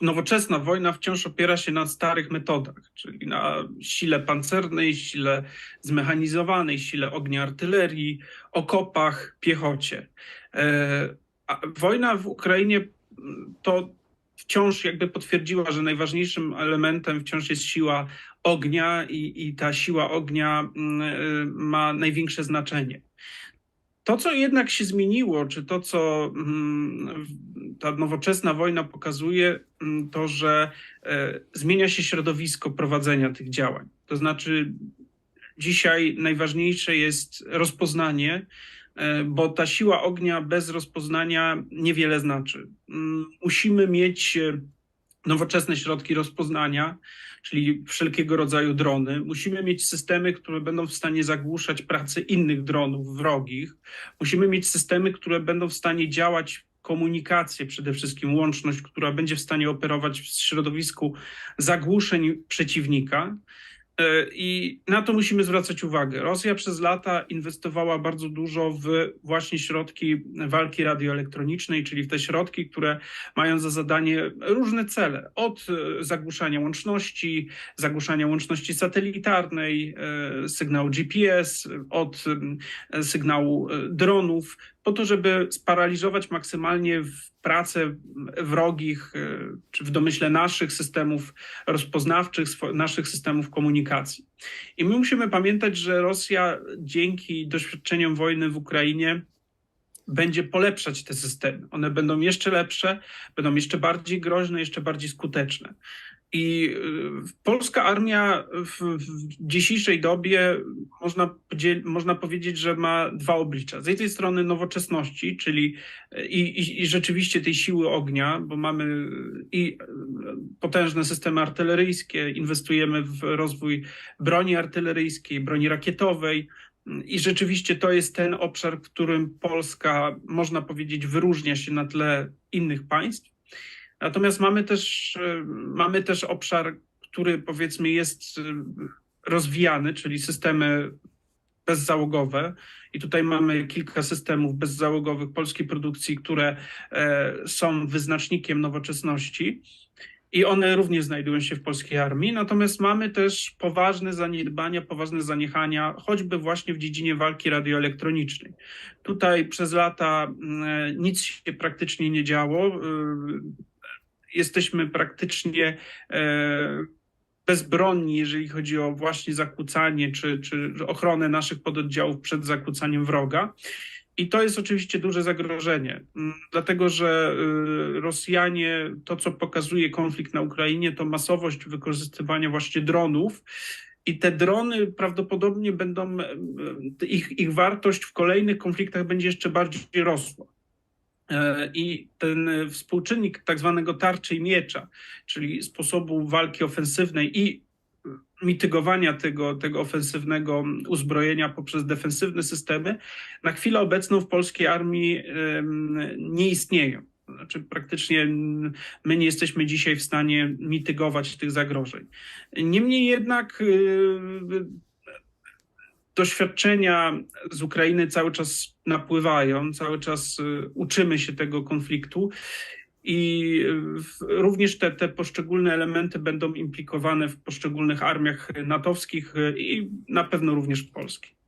nowoczesna wojna wciąż opiera się na starych metodach, czyli na sile pancernej, sile zmechanizowanej, sile ognia artylerii, okopach, piechocie. E, a wojna w Ukrainie to wciąż jakby potwierdziła, że najważniejszym elementem wciąż jest siła ognia i, i ta siła ognia y, ma największe znaczenie. To, co jednak się zmieniło, czy to, co mm, ta nowoczesna wojna pokazuje, mm, to, że e, zmienia się środowisko prowadzenia tych działań. To znaczy, dzisiaj najważniejsze jest rozpoznanie, e, bo ta siła ognia bez rozpoznania niewiele znaczy. Mm, Musimy mieć e, nowoczesne środki rozpoznania, czyli wszelkiego rodzaju drony. Musimy mieć systemy, które będą w stanie zagłuszać pracę innych dronów wrogich. Musimy mieć systemy, które będą w stanie działać komunikację, przede wszystkim łączność, która będzie w stanie operować w środowisku zagłuszeń przeciwnika. E, I na to musimy zwracać uwagę. Rosja przez lata inwestowała bardzo dużo w właśnie środki walki radioelektronicznej, czyli w te środki, które mają za zadanie różne cele. Od e, zagłuszania łączności, zagłuszania łączności satelitarnej, e, sygnału GPS, od sygnału dronów, po to, żeby sparaliżować maksymalnie pracę wrogich, e, czy w domyśle naszych systemów rozpoznawczych, naszych systemów komunikacji. I my musimy pamiętać, że Rosja dzięki doświadczeniom wojny w Ukrainie będzie polepszać te systemy. One będą jeszcze lepsze, będą jeszcze bardziej groźne, jeszcze bardziej skuteczne. I y, polska armia w, dzisiejszej dobie można, można powiedzieć, że ma dwa oblicza. Z jednej strony nowoczesności, czyli y, i, i, i rzeczywiście tej siły ognia, bo mamy i y, potężne systemy artyleryjskie, inwestujemy w rozwój broni artyleryjskiej, broni rakietowej. I rzeczywiście to jest ten obszar, w którym Polska, można powiedzieć, wyróżnia się na tle innych państw. Natomiast mamy też, e, mamy też obszar, który powiedzmy jest e, rozwijany, czyli systemy bezzałogowe. I tutaj mamy kilka systemów bezzałogowych polskiej produkcji, które e, są wyznacznikiem nowoczesności. I one również znajdują się w polskiej armii. Natomiast mamy też poważne zaniedbania, poważne zaniechania, choćby właśnie w dziedzinie walki radioelektronicznej. Tutaj przez lata mm, nic się praktycznie nie działo. Jesteśmy praktycznie e, bezbronni, jeżeli chodzi o właśnie zakłócanie czy, czy ochronę naszych pododdziałów przed zakłócaniem wroga. I to jest oczywiście duże zagrożenie, dlatego że y, Rosjanie, to co pokazuje konflikt na Ukrainie, to masowość wykorzystywania właśnie dronów. I te drony prawdopodobnie będą, ich, ich wartość w kolejnych konfliktach będzie jeszcze bardziej rosła. E, I ten e, współczynnik tak zwanego tarczy i miecza, czyli sposobu walki ofensywnej i mitygowania tego, tego ofensywnego uzbrojenia poprzez defensywne systemy, na chwilę obecną w polskiej armii nie istnieją. Znaczy, praktycznie my nie jesteśmy dzisiaj w stanie mitygować tych zagrożeń. Niemniej jednak doświadczenia z Ukrainy cały czas napływają, cały czas y, uczymy się tego konfliktu. I y, również te, te poszczególne elementy będą implikowane w poszczególnych armiach natowskich y, i na pewno również w polskiej.